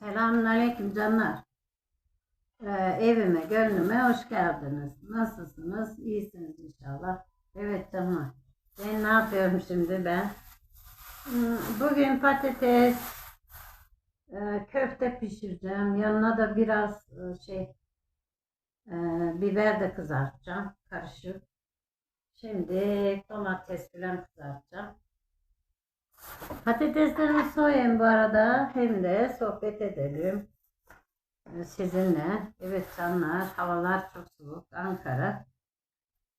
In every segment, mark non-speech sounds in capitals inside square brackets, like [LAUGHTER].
Selamünaleyküm canlar. Ee, evime, gönlüme hoş geldiniz. Nasılsınız? İyisiniz inşallah. Evet canlar. Ben ne yapıyorum şimdi ben? Hmm, Bugün patates, e, köfte pişireceğim. Yanına da biraz e, şey e, biber de kızartacağım. Karışık. Şimdi domates falan kızartacağım. Patateslerimi soyayım bu arada. Hem de sohbet edelim e, sizinle. Evet canlar havalar çok soğuk. Ankara.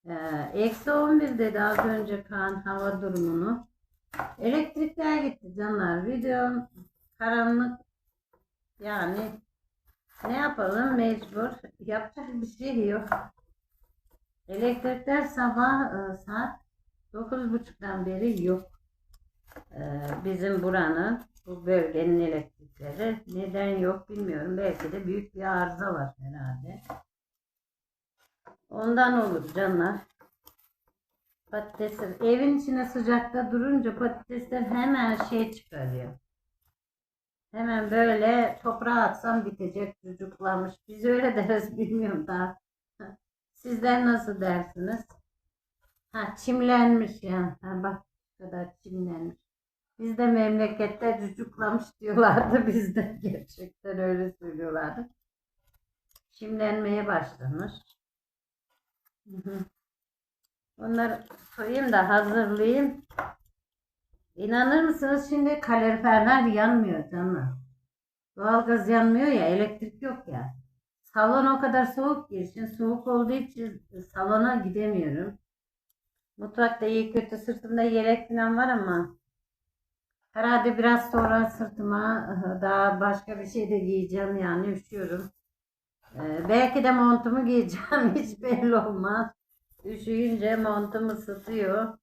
Ee, Eksi 11 dedi az önce kan hava durumunu. Elektrikler gitti canlar. Videom karanlık. Yani ne yapalım mecbur. Yapacak bir şey yok. Elektrikler sabah e, saat 9.30'dan beri yok. Ee, bizim buranın bu bölgenin elektrikleri neden yok bilmiyorum. Belki de büyük bir arıza var herhalde. Ondan olur canlar. Patatesler evin içine sıcakta durunca patatesler hemen şey çıkarıyor. Hemen böyle toprağa atsam bitecek çocuklarmış. Biz öyle [LAUGHS] deriz bilmiyorum daha. Sizler nasıl dersiniz? Ha çimlenmiş ya. Ha, bak kadar çimlenmiş. Bizde memlekette cücüklamış diyorlardı. [LAUGHS] Bizde gerçekten öyle söylüyorlardı. Çimlenmeye başlamış. Onları soyayım da hazırlayayım. İnanır mısınız şimdi kaloriferler yanmıyor canım. Doğalgaz yanmıyor ya elektrik yok ya. Salon o kadar soğuk ki şimdi soğuk olduğu için salona gidemiyorum. Mutfakta iyi kötü sırtımda yelek falan var ama herhalde biraz sonra sırtıma daha başka bir şey de giyeceğim yani üşüyorum. Ee, belki de montumu giyeceğim [LAUGHS] hiç belli olmaz. Üşüyünce montum ısıtıyor.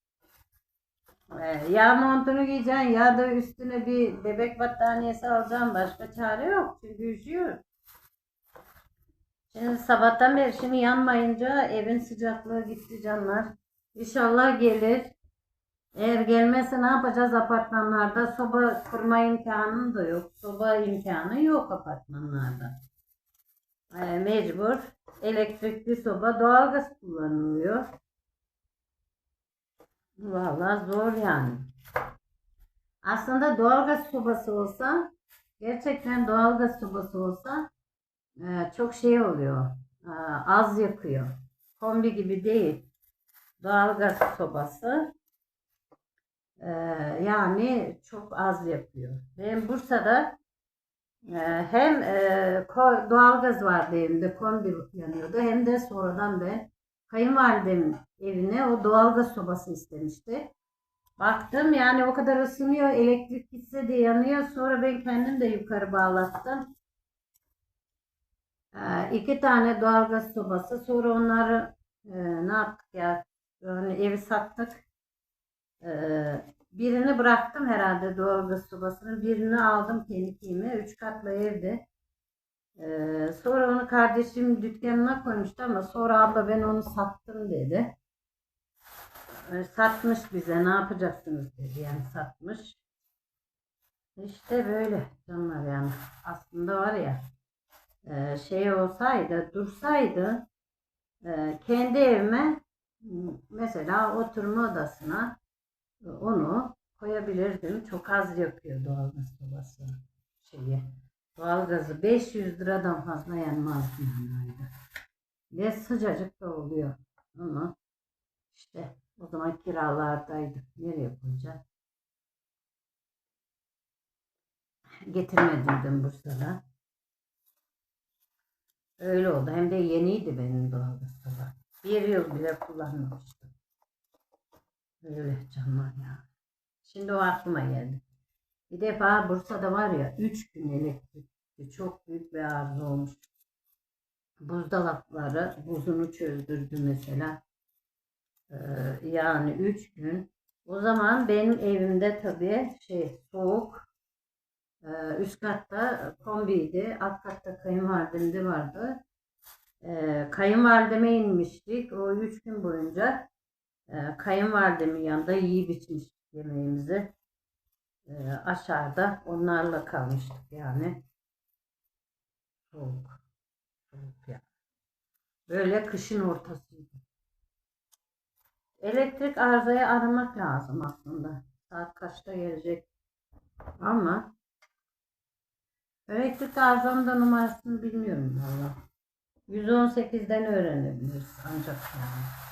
Ee, ya montunu giyeceksin ya da üstüne bir bebek battaniyesi alacaksın. Başka çare yok çünkü üşüyor. Şimdi sabahtan beri şimdi yanmayınca evin sıcaklığı gitti canlar. İnşallah gelir. Eğer gelmezse ne yapacağız apartmanlarda? Soba kurma imkanı da yok. Soba imkanı yok apartmanlarda. Ee, mecbur elektrikli soba doğalgaz kullanılıyor. Vallahi zor yani. Aslında doğalgaz sobası olsa gerçekten doğalgaz sobası olsa e, çok şey oluyor. E, az yakıyor. Kombi gibi değil. Doğalgaz sobası e, yani çok az yakıyor. Benim Bursa'da e, hem e, doğalgaz vardı evimde kombi yanıyordu hem de sonradan ben kayınvalidemin evine o doğalgaz sobası istemişti. Baktım yani o kadar ısınıyor elektrik gitse de yanıyor. Sonra ben kendim de yukarı bağlattım. Ee, iki tane doğalgaz sobası. Sonra onları e, ne yaptık ya? Yani evi sattık. Ee, birini bıraktım herhalde doğalgaz sobasını. Birini aldım kendime. Üç katlı evde. Ee, sonra onu kardeşim dükkanına koymuştu ama sonra abla ben onu sattım dedi. Ee, satmış bize ne yapacaksınız dedi yani satmış. İşte böyle canlar yani aslında var ya e, şey olsaydı dursaydı e, kendi evime mesela oturma odasına onu koyabilirdim. Çok az yakıyor doğalgaz sobası şeyi. Doğalgazı 500 liradan fazla yanmaz yani ayda. Ve sıcacık da oluyor. Ama işte o zaman kiralardaydık. Nereye koyacağız? Getirmediydim Bursa'da. Öyle oldu. Hem de yeniydi benim doğalgaz soba. Bir yıl bile kullanmamıştım. Öyle canlar ya. Şimdi o aklıma geldi. Bir defa Bursa'da var ya 3 gün elektrik. Çok büyük bir arıza olmuş. Buzdolapları buzunu çözdürdü mesela. Ee, yani 3 gün. O zaman benim evimde tabii şey soğuk. Ee, üst katta kombiydi. Alt katta kayınvalidemde vardı. Ee, kayınvalideme inmiştik. O 3 gün boyunca e, kayınvalidemin yanında yiyip içmiştik yemeğimizi. Ee, aşağıda onlarla kalmıştık yani. Soğuk. Soğuk ya. Böyle kışın ortasıydı. Elektrik arızayı aramak lazım aslında. Saat kaçta gelecek. Ama elektrik arızamın da numarasını bilmiyorum valla. 118'den öğrenebiliriz ancak yani.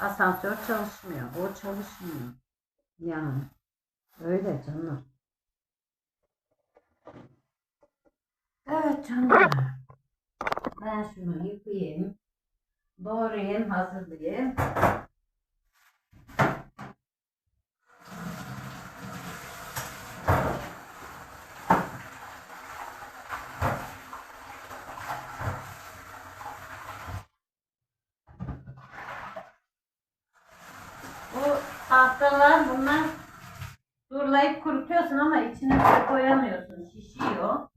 Asansör çalışmıyor. O çalışmıyor. Yani. Öyle canım. Evet canım. Ben şunu yıkayayım. Doğrayayım, hazırlayayım. Bu tahtalar bunlar durlayıp kurutuyorsun ama içine su koyamıyorsun. Şişiyor.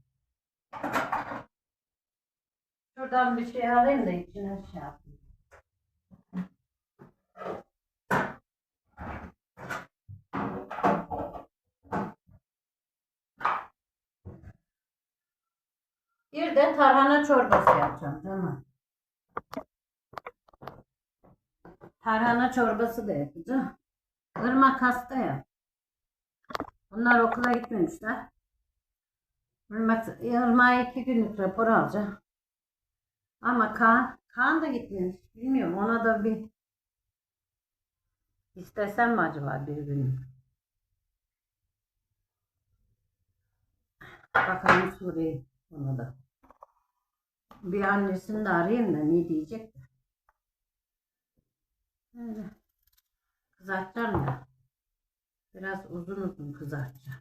Şuradan bir şey alayım da içine şey yapayım. Bir de tarhana çorbası yapacağım canım. Tarhana çorbası da yapacağım. Irmak hasta ya. Bunlar okula gitmemişler. Irmak, Irmak'a iki günlük rapor alacağım. Ama Kaan, Kaan da gitmemiş. Bilmiyorum ona da bir istesem mi acaba bir gün? Bakalım sorayım ona da. Bir annesini de arayayım da ne diyecek. Öyle. Kızartacağım ya. Biraz uzun uzun kızartacağım.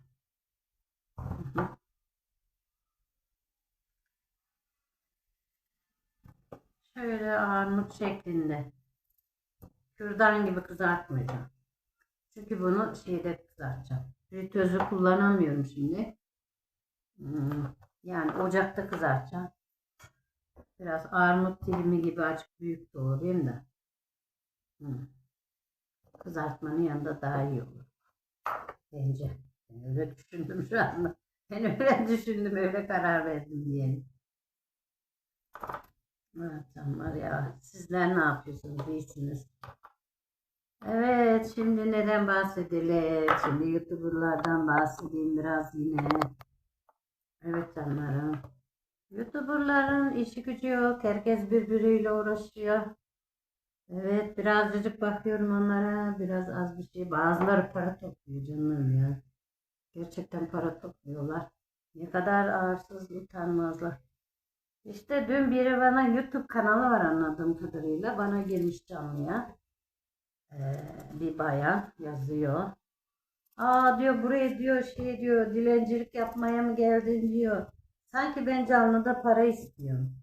Şöyle armut şeklinde. Kürdan gibi kızartmayacağım. Çünkü bunu şeyde kızartacağım. Fritözü kullanamıyorum şimdi. Hmm, Yani ocakta kızartacağım. Biraz armut dilimi gibi açık büyük doğrayayım da. Hmm. Kızartmanın yanında daha iyi olur. Bence. Ben öyle düşündüm şu anda. Ben öyle [LAUGHS] düşündüm, öyle karar verdim diyelim. Evet canlar ya. Sizler ne yapıyorsunuz? İyisiniz. Evet, şimdi neden bahsedelim? Şimdi YouTuber'lardan bahsedeyim biraz yine. Evet canlarım. YouTuber'ların işi gücü yok. Herkes birbiriyle uğraşıyor. Evet, birazcık bakıyorum onlara. Biraz az bir şey. Bazıları para topluyor canım ya. Gerçekten para topluyorlar. Ne kadar arsız, utanmazlar. İşte dün biri bana YouTube kanalı var anladığım kadarıyla. Bana girmiş canlıya. Ee, bir bayan yazıyor. Aa diyor buraya diyor şey diyor dilencilik yapmaya mı geldin diyor. Sanki ben canlıda para istiyorum.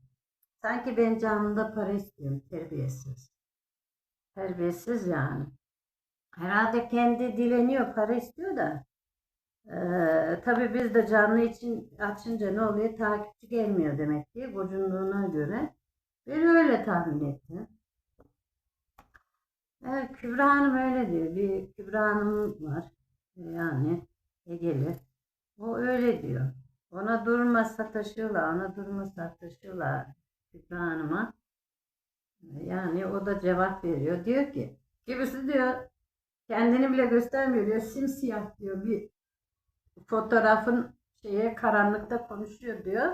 Sanki ben canlıda para istiyorum. Terbiyesiz. Terbiyesiz yani. Herhalde kendi dileniyor, para istiyor da. Ee, tabii biz de canlı için açınca ne oluyor? Takipçi gelmiyor demek ki gocunduğuna göre. Ben öyle tahmin ettim. Evet, Kübra Hanım öyle diyor. Bir Kübra Hanım var. Yani Egeli. O öyle diyor. Ona durma sataşıyorlar, ona durma sataşıyorlar Kübra Hanım'a. Yani o da cevap veriyor. Diyor ki, kimisi diyor kendini bile göstermiyor diyor. Simsiyah diyor bir fotoğrafın şeye karanlıkta konuşuyor diyor.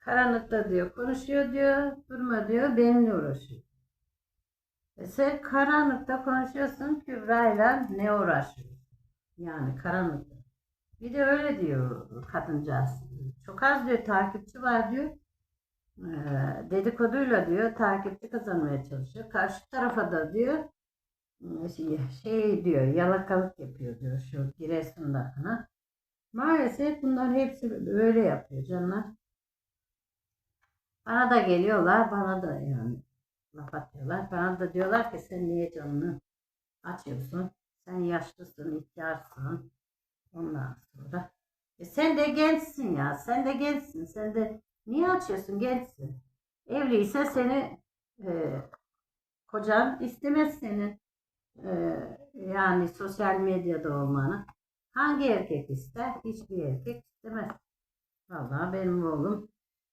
Karanlıkta diyor konuşuyor diyor. Durma diyor benimle uğraşıyor. E sen karanlıkta konuşuyorsun Kübra'yla ne uğraşıyorsun? Yani karanlıkta. Bir de öyle diyor kadıncağız. Çok az diyor takipçi var diyor. Ee, dedikoduyla diyor takipçi kazanmaya çalışıyor. Karşı tarafa da diyor şey, şey diyor yalakalık yapıyor diyor şu Giresun'dakına. Maalesef bunlar hepsi böyle yapıyor canlar. Bana da geliyorlar bana da yani laf atıyorlar. Bana da diyorlar ki sen niye canını açıyorsun? Sen yaşlısın, ihtiyarsın. Ondan sonra. E sen de gençsin ya. Sen de gençsin. Sen de niye açıyorsun? Gençsin. Evliyse seni e, kocan istemez senin e, yani sosyal medyada olmanı. Hangi erkek ister? Hiçbir erkek istemez. Vallahi benim oğlum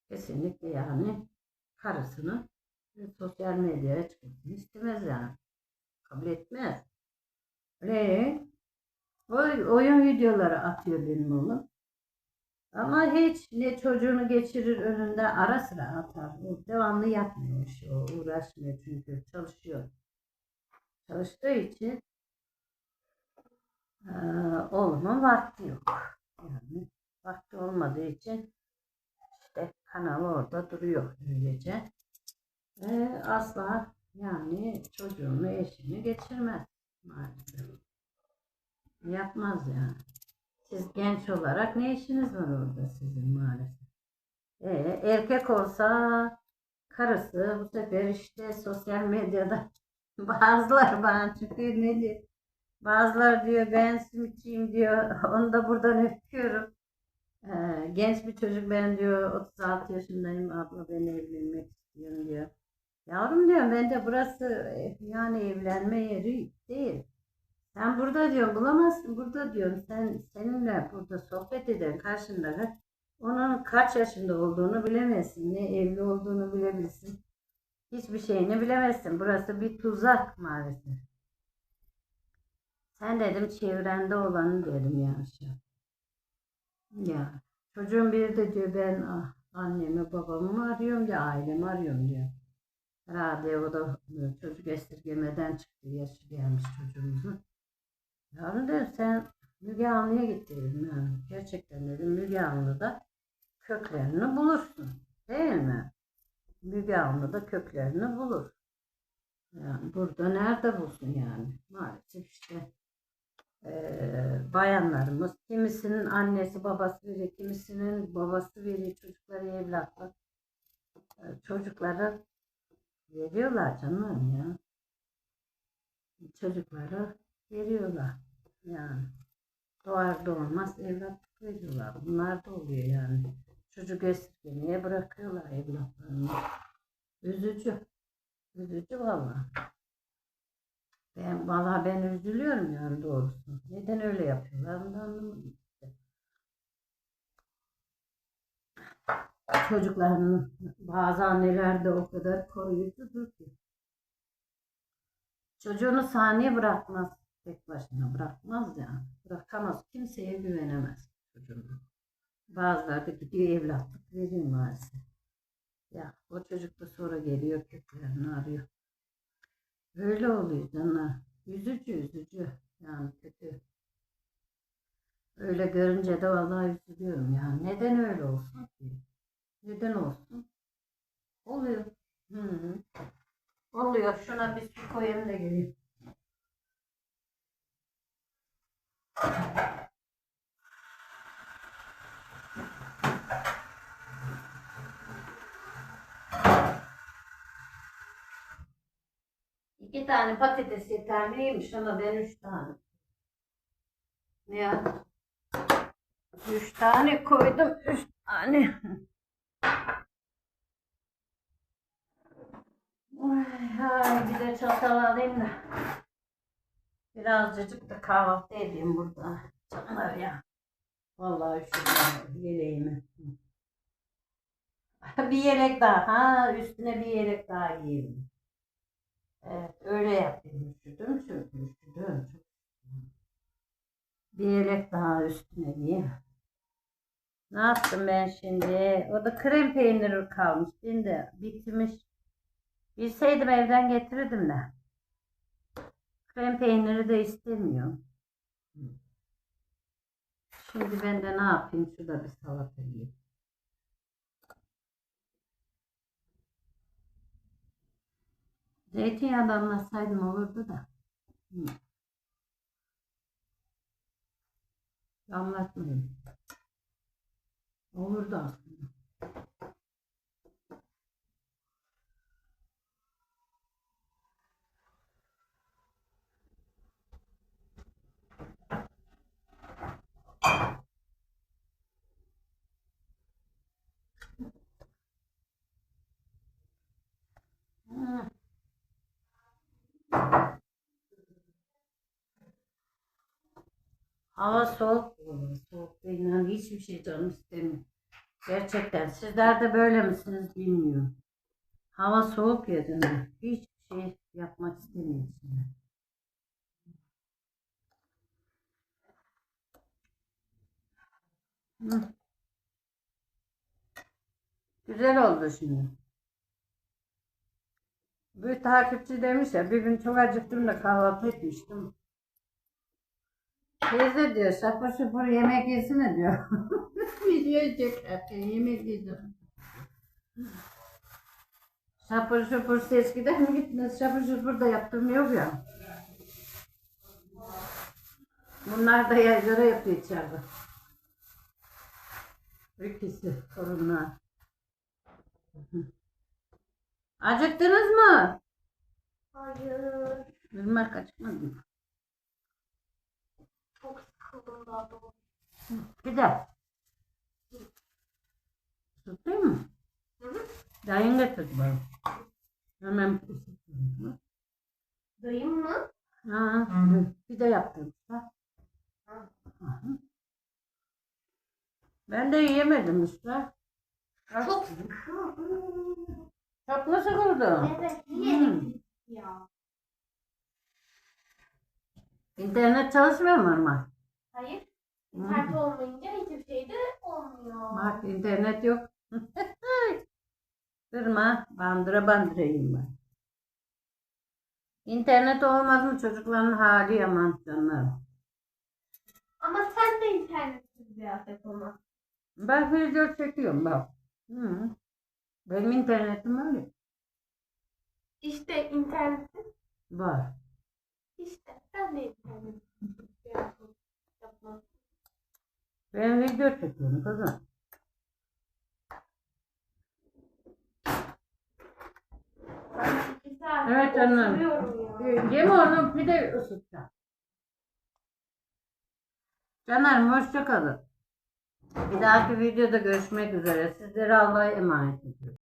kesinlikle yani karısını e, sosyal medyaya çıkmasını istemez yani. Kabul etmez. Öyle oy- oyun videoları atıyor benim oğlum. Ama hiç ne çocuğunu geçirir önünde ara sıra atar. Devamlı yapmıyor işi. O uğraşmıyor çünkü çalışıyor. Çalıştığı için eee oğlumun vakti yok. Yani vakti olmadığı için işte kanal orada duruyor öylece. Ve asla yani çocuğunu eşini geçirmez maalesef. Yapmaz yani. Siz genç olarak ne işiniz var orada sizin maalesef. Ee, erkek olsa karısı bu sefer işte sosyal medyada [LAUGHS] bazıları bana çıkıyor ne diyor. Bazıları diyor ben simitçiyim diyor. [LAUGHS] Onu da buradan öpüyorum. Ee, genç bir çocuk ben diyor 36 yaşındayım abla ben evlenmek istiyorum diyor. Yavrum diyorum ben de burası e, yani evlenme yeri değil. Sen burada diyorum bulamazsın burada diyorum sen seninle burada sohbet eden karşında onun kaç yaşında olduğunu bilemezsin ne evli olduğunu bilebilirsin. Hiçbir şeyini bilemezsin. Burası bir tuzak maalesef. Sen dedim çevrende olanı dedim ya şu an. Ya çocuğun biri de diyor ben ah, annemi babamı mı arıyorum diyor ailemi arıyorum diyor. Herhalde o da çocuk esirgemeden çıktı yaşı gelmiş çocuğumuzun. Yavrum dedim sen Müge Anlı'ya git dedim yani. Gerçekten dedim Müge Anlı'da köklerini bulursun. Değil mi? Müge Anlı da köklerini bulur. Yani burada nerede bulsun yani? Maalesef işte eee, bayanlarımız kimisinin annesi babası veriyor, kimisinin babası veriyor çocukları evlatlık. Eee, çocukları veriyorlar canım ya. Çocukları veriyorlar. Yani doğar doğmaz evlatlık veriyorlar. Bunlar da oluyor yani. Çocuk esirgemeye bırakıyorlar evlatlarını. Üzücü. Üzücü valla. Ben valla ben üzülüyorum yani doğrusu. Neden öyle yapıyorlar anlamadım. Çocukların bazı anneler de o kadar koruyucudur ki. Çocuğunu saniye bırakmaz. Tek başına bırakmaz yani. Bırakamaz. Kimseye güvenemez çocuğunu. Bazıları da gidiyor evlatlık veriyor maalesef. Ya o çocuk da sonra geliyor köklerini arıyor. Öyle oluyor canlar. Üzücü üzücü. Yani kötü. Öyle görünce de vallahi üzülüyorum yani. Neden öyle olsun ki? Neden olsun? Oluyor. Hı hı. Oluyor. Şuna bir su koyayım da geleyim. İki tane patates yeterliymiş ama ben üç tane. Ya. Üç tane koydum. Üç tane. Ay, ay, bir de çatal alayım da. Birazcık da kahvaltı edeyim burada. Canlar ya. Vallahi üşüdüm yeleğimi. [LAUGHS] bir yelek daha. Ha üstüne bir yelek daha giyeyim. Evet öyle yapayım. Üşüdüm çünkü üşüdüm. Bir yelek daha üstüne giyeyim. Ne yaptım ben şimdi? O da krem peyniri kalmış. Şimdi bitmiş. Bilseydim evden getirirdim de. Krem peyniri de istemiyorum. Şimdi ben de ne yapayım? Şurada bir salata yiyeyim. Zeytinyağı damlasaydım olurdu da. Hı. Olurdu aslında. Hı. Hava soğuk. Soğuk. Yani hiçbir şey canım istemiyor. Gerçekten sizler de böyle misiniz bilmiyorum. Hava soğuk ya mi? Hiçbir şey yapmak istemiyorsun. Hı. Güzel oldu şimdi. Bir takipçi demiş ya bir gün çok acıktım da kahvaltı etmiştim. Teyze diyor şapur şupur yemek yesene diyor. [LAUGHS] Video çekerken yemek yedim. Şapur şupur ses gider mi gitmez. Şapur şupur da yaptığım yok ya. Bunlar da yaylara yapıyor içeride. İkisi torunlar. Acıktınız mı? Hayır. Bilmem kaçmadım. Çok sıkıldım daha doğrusu. Bir de. Tutayım mı? Hı hı. Dayın getirdi bana. Hemen ısıtıyorum. Dayım mı? Ha, bir de yaptım. Ha. Hı. Hı. Ben de yiyemedim işte. Çok Çok mu sıkıldım? Evet Hmm. yedik ya. İnternet çalışmıyor mu normal? Hayır. Hı. İnternet olmayınca hiçbir şey de olmuyor. Bak internet yok. [LAUGHS] Kırma, bandıra bandırayım ben. İnternet olmaz mı çocukların hali yaman canlarım. Ama sen de internetsiz bir afet olmaz. Ben video çekiyorum bak. Hı. Benim internetim öyle. İşte internetsiz. Var. İşte sen de yapmaz. Ben video çekiyorum kızım. Ben Evet canım. Yeme onu bir de ısıtacağım. Canlarım hoşça. Bir dahaki videoda görüşmek üzere. Sizlere Allah'a emanet ediyorum.